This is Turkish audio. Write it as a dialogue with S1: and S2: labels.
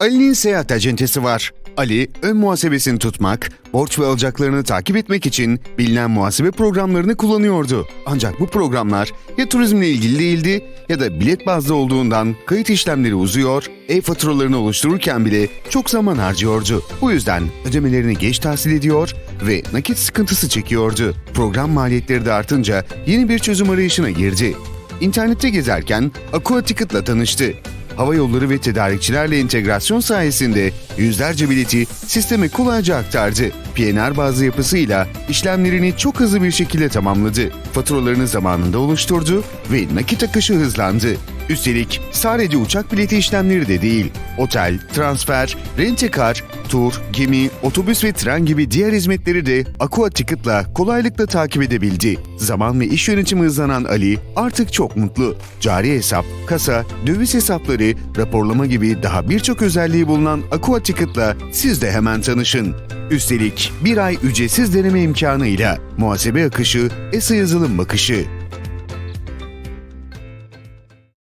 S1: Ali'nin seyahat acentesi var. Ali, ön muhasebesini tutmak, borç ve alacaklarını takip etmek için bilinen muhasebe programlarını kullanıyordu. Ancak bu programlar ya turizmle ilgili değildi ya da bilet bazlı olduğundan kayıt işlemleri uzuyor, e-faturalarını oluştururken bile çok zaman harcıyordu. Bu yüzden ödemelerini geç tahsil ediyor ve nakit sıkıntısı çekiyordu. Program maliyetleri de artınca yeni bir çözüm arayışına girdi. İnternette gezerken Aqua Ticket'la tanıştı. Hava yolları ve tedarikçilerle entegrasyon sayesinde yüzlerce bileti sisteme kolayca aktardı. PNR bazlı yapısıyla işlemlerini çok hızlı bir şekilde tamamladı. Faturalarını zamanında oluşturdu ve nakit akışı hızlandı. Üstelik sadece uçak bileti işlemleri de değil, otel, transfer, rentekar, tur, gemi, otobüs ve tren gibi diğer hizmetleri de Aqua Ticket'la kolaylıkla takip edebildi. Zaman ve iş yönetimi hızlanan Ali artık çok mutlu. Cari hesap, kasa, döviz hesapları, raporlama gibi daha birçok özelliği bulunan Aqua Ticket'la siz de hemen tanışın. Üstelik bir ay ücretsiz deneme imkanıyla muhasebe akışı, ESA yazılım bakışı,